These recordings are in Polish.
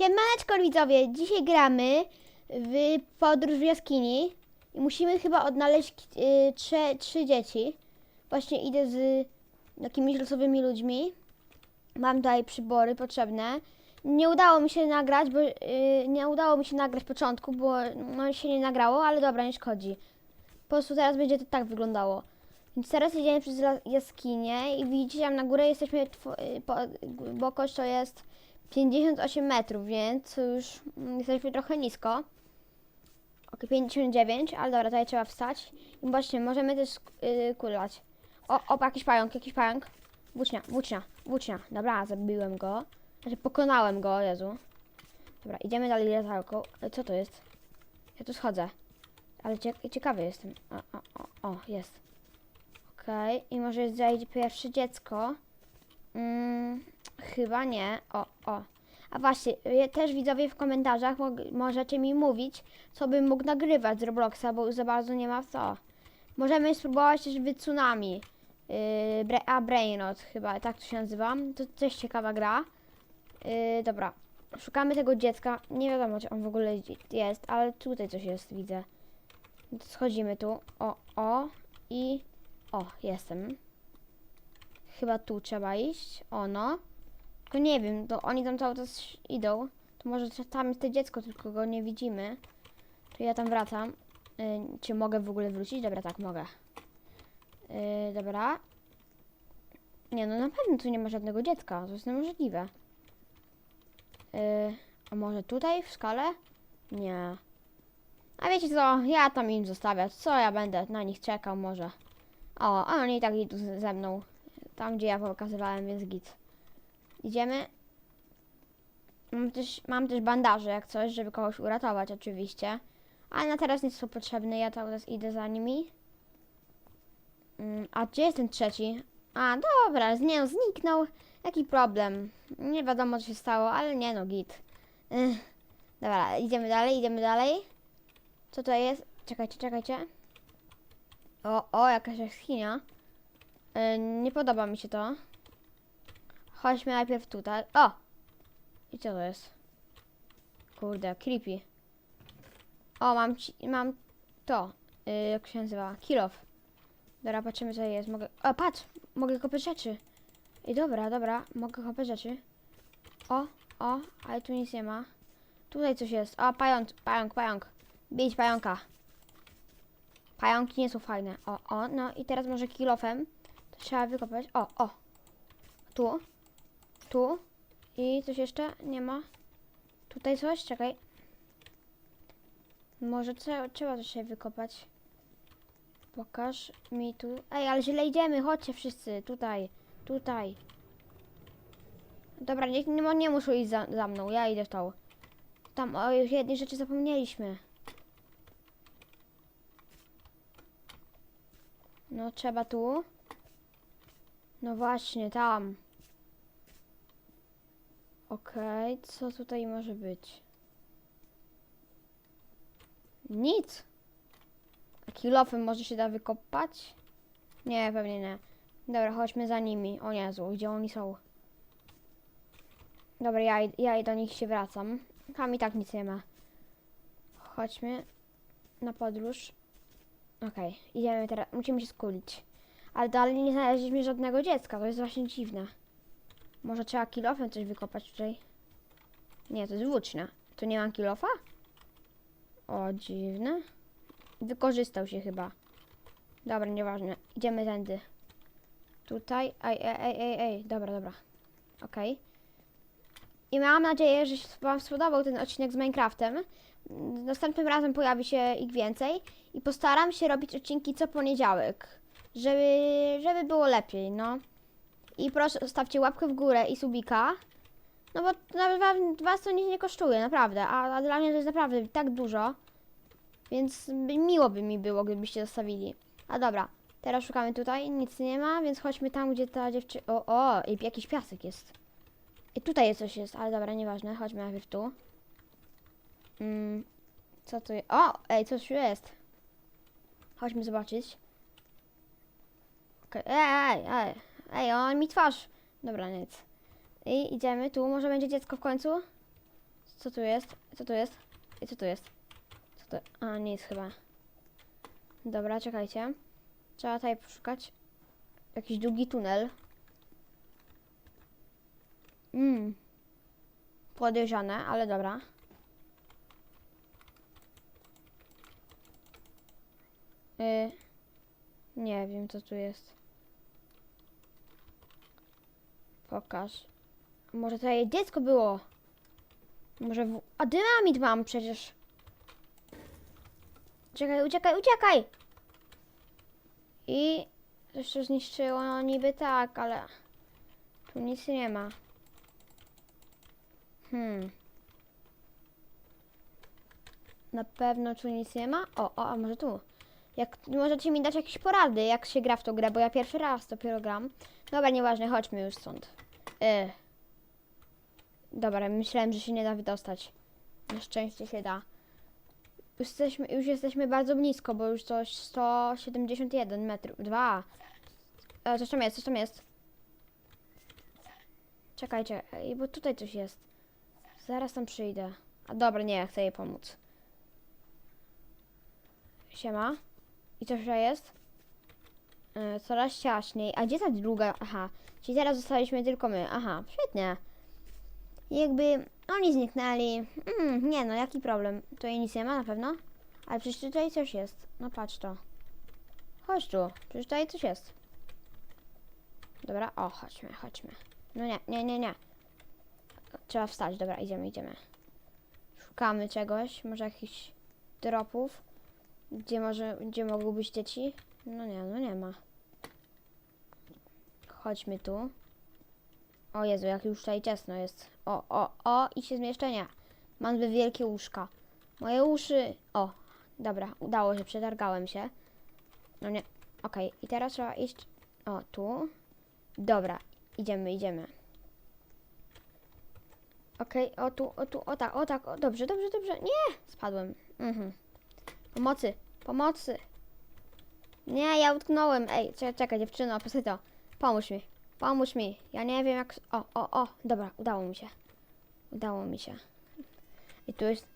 Siemaneczko widzowie, dzisiaj gramy w podróż w jaskini i musimy chyba odnaleźć y, trzy dzieci. Właśnie idę z jakimiś losowymi ludźmi. Mam tutaj przybory potrzebne. Nie udało mi się nagrać, bo y, nie udało mi się nagrać początku, bo no, się nie nagrało, ale dobra, nie szkodzi. Po prostu teraz będzie to tak wyglądało. Więc teraz idziemy przez jaskinię i widzicie tam na górę jesteśmy, y, po, głębokość to jest 58 metrów, więc już mm, jesteśmy trochę nisko. Ok, 59, ale dobra, tutaj trzeba wstać. I właśnie, możemy też yy, kulać. O, o, jakiś pająk, jakiś pająk. Włócznia, włócznia, włócznia. Dobra, zabiłem go. Znaczy, pokonałem go, Jezu. Dobra, idziemy dalej latarką. E, Co to jest? Ja tu schodzę. Ale cie- ciekawy jestem. O, o, o, o jest. Okej, i może zajdzie pierwsze dziecko. Mm, chyba nie. O, o. A właśnie, też widzowie w komentarzach możecie mi mówić, co bym mógł nagrywać z Robloxa, bo za bardzo nie ma w co. Możemy spróbować też w Tsunami. Yy, a Brainrot chyba, tak to się nazywa. To też ciekawa gra. Yy, dobra, szukamy tego dziecka. Nie wiadomo, czy on w ogóle jest, ale tutaj coś jest, widzę. Schodzimy tu. O, o. I... O, jestem. Chyba tu trzeba iść. O, Tylko nie wiem, to oni tam cały czas idą. To może to tam jest to dziecko, tylko go nie widzimy. To ja tam wracam. Y, czy mogę w ogóle wrócić? Dobra, tak, mogę. Y, dobra. Nie, no na pewno tu nie ma żadnego dziecka. To jest niemożliwe. Y, a może tutaj w skale? Nie. A wiecie co? Ja tam im zostawiać. Co ja będę na nich czekał może. O, a oni i tak idą ze mną. Tam, gdzie ja pokazywałem, jest git. Idziemy. Mam też, mam też bandaże, jak coś, żeby kogoś uratować, oczywiście. Ale na teraz nie są potrzebne, ja teraz idę za nimi. Mm, A gdzie jest ten trzeci? A, dobra, z nią zniknął. Jaki problem? Nie wiadomo, co się stało, ale nie no, git. Ech. Dobra, idziemy dalej, idziemy dalej. Co to jest? Czekajcie, czekajcie. O, o, jakaś jaskinia. Yy, nie podoba mi się to. Chodźmy najpierw tutaj. O! I co to jest? Kurde, creepy. O, mam, ci, mam to. Yy, jak się nazywa? Kill off. Dobra, patrzymy co jest. Mogę... O, patrz! Mogę kopać rzeczy. I dobra, dobra, mogę kopać rzeczy. O, o, ale tu nic nie ma. Tutaj coś jest. O, pająk, pająk, pająk. Bić pająka. Pająki nie są fajne. O, o, no i teraz może kilofem. To trzeba wykopać. O, o. Tu. Tu. I coś jeszcze? Nie ma. Tutaj coś? Czekaj. Może trzeba, trzeba coś się wykopać. Pokaż mi tu. Ej, ale źle idziemy. Chodźcie wszyscy. Tutaj. Tutaj. Dobra, nie, nie, nie muszą iść za, za mną. Ja idę w tą. Tam o jednej rzeczy zapomnieliśmy. No trzeba tu. No właśnie, tam. Okej, co tutaj może być? Nic. A kilofem może się da wykopać? Nie, pewnie nie. Dobra, chodźmy za nimi. O Jezu, gdzie oni są? Dobra, ja, ja do nich się wracam. Tam i tak nic nie ma. Chodźmy na podróż. Okej, idziemy teraz. Musimy się skulić. Ale dalej nie znaleźliśmy żadnego dziecka. To jest właśnie dziwne. Może trzeba kilofem coś wykopać tutaj? Nie, to jest włócznia. Tu nie mam kilofa? O, dziwne. Wykorzystał się chyba. Dobra, nieważne. Idziemy tędy. Tutaj. Ej, ej, ej, ej. Dobra, dobra. Okej. I mam nadzieję, że Wam spodobał ten odcinek z Minecraftem. Następnym razem pojawi się ich więcej i postaram się robić odcinki co poniedziałek, żeby, żeby było lepiej, no. I proszę, stawcie łapkę w górę i subika, no bo nawet was to nic nie kosztuje, naprawdę, a, a dla mnie to jest naprawdę tak dużo, więc miło by mi było, gdybyście zostawili. A dobra, teraz szukamy tutaj, nic nie ma, więc chodźmy tam, gdzie ta dziewczyna... O, o, jakiś piasek jest. I tutaj jest coś jest, ale dobra, nieważne, chodźmy najpierw tu. Mm, co tu jest? O, ej, coś tu jest. Chodźmy zobaczyć. Okej, ej, ej, ej, ej, on mi twarz. Dobra, nic. I idziemy tu, może będzie dziecko w końcu? Co tu jest? Co tu jest? I co tu jest? Co to? A, nic chyba. Dobra, czekajcie. Trzeba tutaj poszukać. Jakiś długi tunel. Mmm. Podejrzane, ale dobra. Y, nie wiem, co tu jest. Pokaż. Może tutaj dziecko było. Może w... A dynamit mam przecież. Uciekaj, uciekaj, uciekaj! I coś to zniszczyło, no niby tak, ale tu nic nie ma. Hmm. Na pewno tu nic nie ma? O, o, a może tu? Jak możecie mi dać jakieś porady, jak się gra w tą grę, bo ja pierwszy raz dopiero gram. Dobra, nieważne, chodźmy już stąd. Y. Dobra, myślałem, że się nie da wydostać. Na szczęście się da. Już jesteśmy, już jesteśmy bardzo blisko, bo już coś 171 metrów. Dwa. E, coś tam jest, coś tam jest. Czekajcie, ej, bo tutaj coś jest. Zaraz tam przyjdę. A dobra, nie, chcę jej pomóc. Siema. I co jeszcze jest? E, coraz ciaśniej. A gdzie ta druga? Aha. Czyli teraz zostaliśmy tylko my. Aha, świetnie. Jakby oni zniknęli. Mm, nie no, jaki problem? Tutaj nic nie ma na pewno. Ale przecież tutaj coś jest. No patrz to. Chodź tu. Przecież tutaj coś jest. Dobra, o, chodźmy, chodźmy. No nie, nie, nie, nie. Trzeba wstać, dobra, idziemy, idziemy. Szukamy czegoś, może jakichś dropów. Gdzie może, gdzie mogą być dzieci? No nie, no nie ma. Chodźmy tu. O Jezu, jak już tutaj ciasno jest. O, o, o, i się zmieszczenia. Mam wielkie łóżka. Moje uszy. O, dobra, udało się, przetargałem się. No nie, okej, i teraz trzeba iść. O, tu. Dobra, idziemy, idziemy. Okej, o tu, o tu, o tak, o tak, o, dobrze, dobrze, dobrze. Nie, spadłem. Mhm. Pomocy, pomocy. Nie, ja utknąłem. Ej, czekaj, czekaj dziewczyno, posłuchaj to. Pomóż mi, pomóż mi. Ja nie wiem jak... O, o, o, dobra, udało mi się. Udało mi się. I tu jest...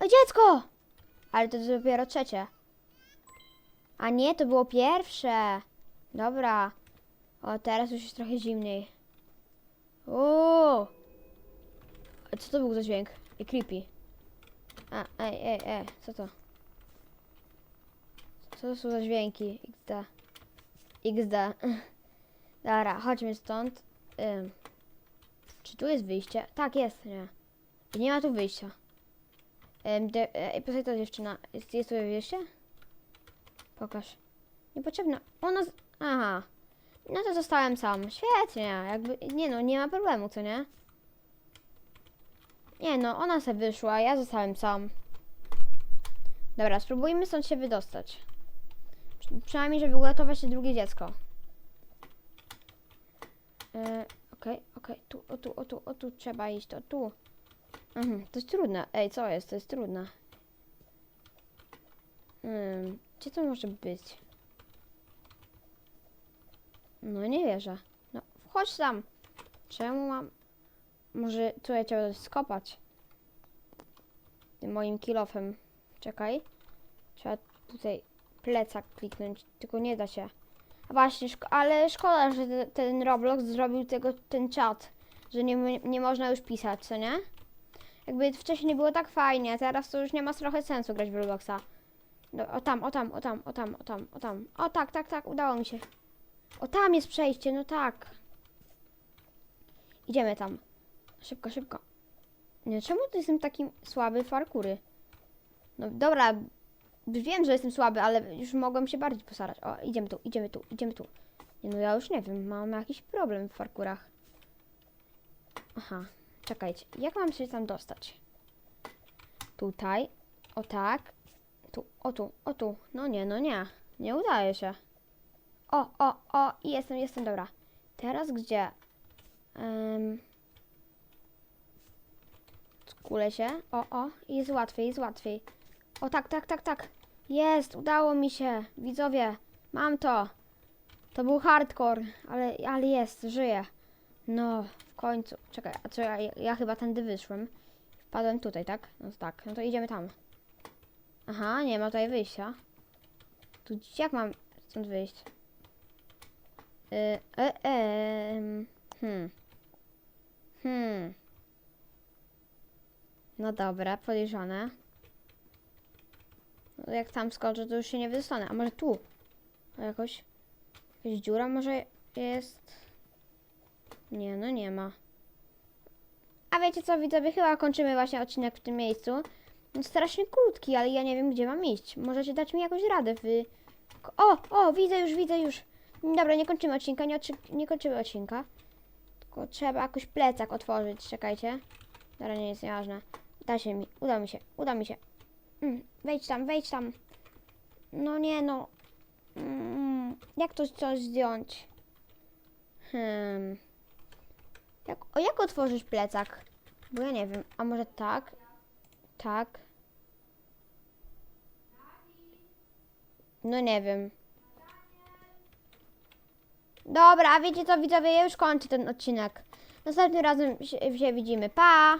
O, dziecko! Ale to dopiero trzecie. A nie, to było pierwsze. Dobra. O, teraz już jest trochę zimniej. A Co to był za dźwięk? I creepy. A, ej, ej, ej, co to? Co to są za dźwięki? XD. XD. Dobra, chodźmy stąd. Ym. Czy tu jest wyjście? Tak, jest, nie. Nie ma tu wyjścia. Ym, de, e, posłuchaj to dziewczyna. Jest, jest tu wyjście? Pokaż. Niepotrzebna. Ona... Aha. No to zostałem sam. Świetnie. Jakby... Nie no, nie ma problemu, co nie? Nie no, ona se wyszła, ja zostałem sam. Dobra, spróbujmy stąd się wydostać. Przy- Przynajmniej, żeby uratować się drugie dziecko. Yy, Okej, okej, tu, o tu, o tu, o tu trzeba iść, to tu. Mhm, to jest trudne. Ej, co jest? To jest trudne. Ym, gdzie to może być? No nie wierzę. No, wchodź tam. Czemu mam... Może tutaj trzeba coś skopać. Tym moim kilofem. Czekaj. Trzeba tutaj plecak kliknąć, tylko nie da się. Właśnie, szko- ale szkoda, że te, ten Roblox zrobił tego, ten czat, że nie, nie można już pisać, co nie? Jakby wcześniej było tak fajnie, teraz to już nie ma trochę sensu grać w Robloxa. No, o tam, o tam, o tam, o tam, o tam, o tam. O tak, tak, tak, udało mi się. O tam jest przejście, no tak. Idziemy tam. Szybko, szybko. Nie, czemu ty jestem taki słaby w parkury? No dobra, wiem, że jestem słaby, ale już mogłem się bardziej postarać. O, idziemy tu, idziemy tu, idziemy tu. Nie, no ja już nie wiem, mam jakiś problem w parkurach. Aha, czekajcie, jak mam się tam dostać? Tutaj, o tak, tu, o tu, o tu. No nie, no nie, nie udaje się. O, o, o, i jestem, jestem, dobra. Teraz gdzie? Um, Skulę się. O, o, jest łatwiej, jest łatwiej. O, tak, tak, tak, tak. Jest, udało mi się. Widzowie, mam to. To był hardcore, ale, ale jest, żyję. No, w końcu. Czekaj, a co ja, ja chyba tędy wyszłem. Padłem tutaj, tak? No tak, no to idziemy tam. Aha, nie ma tutaj wyjścia. Tu jak mam stąd wyjść? Y, e, em, hmm. Hmm. No dobra, podejrzane. Jak tam skoczę, to już się nie wydostanę. A może tu? Jakoś... Jakaś dziura może jest? Nie, no nie ma. A wiecie co, widzowie, chyba kończymy właśnie odcinek w tym miejscu. No strasznie krótki, ale ja nie wiem, gdzie mam iść. Możecie dać mi jakąś radę w... O, o, widzę już, widzę już. Dobra, nie kończymy odcinka, nie, odci- nie kończymy odcinka. Tylko trzeba jakoś plecak otworzyć, czekajcie. Dobra, nie jest nieważne. Da się mi, uda mi się, uda mi się. Mm, wejdź tam, wejdź tam. No nie no. Mm, jak to coś zdjąć? Hmm. Jak, o, jak otworzyć plecak? Bo ja nie wiem. A może tak? Tak. No nie wiem. Dobra, wiecie co widzowie, ja już kończę ten odcinek. Następnym razem się, się widzimy. Pa!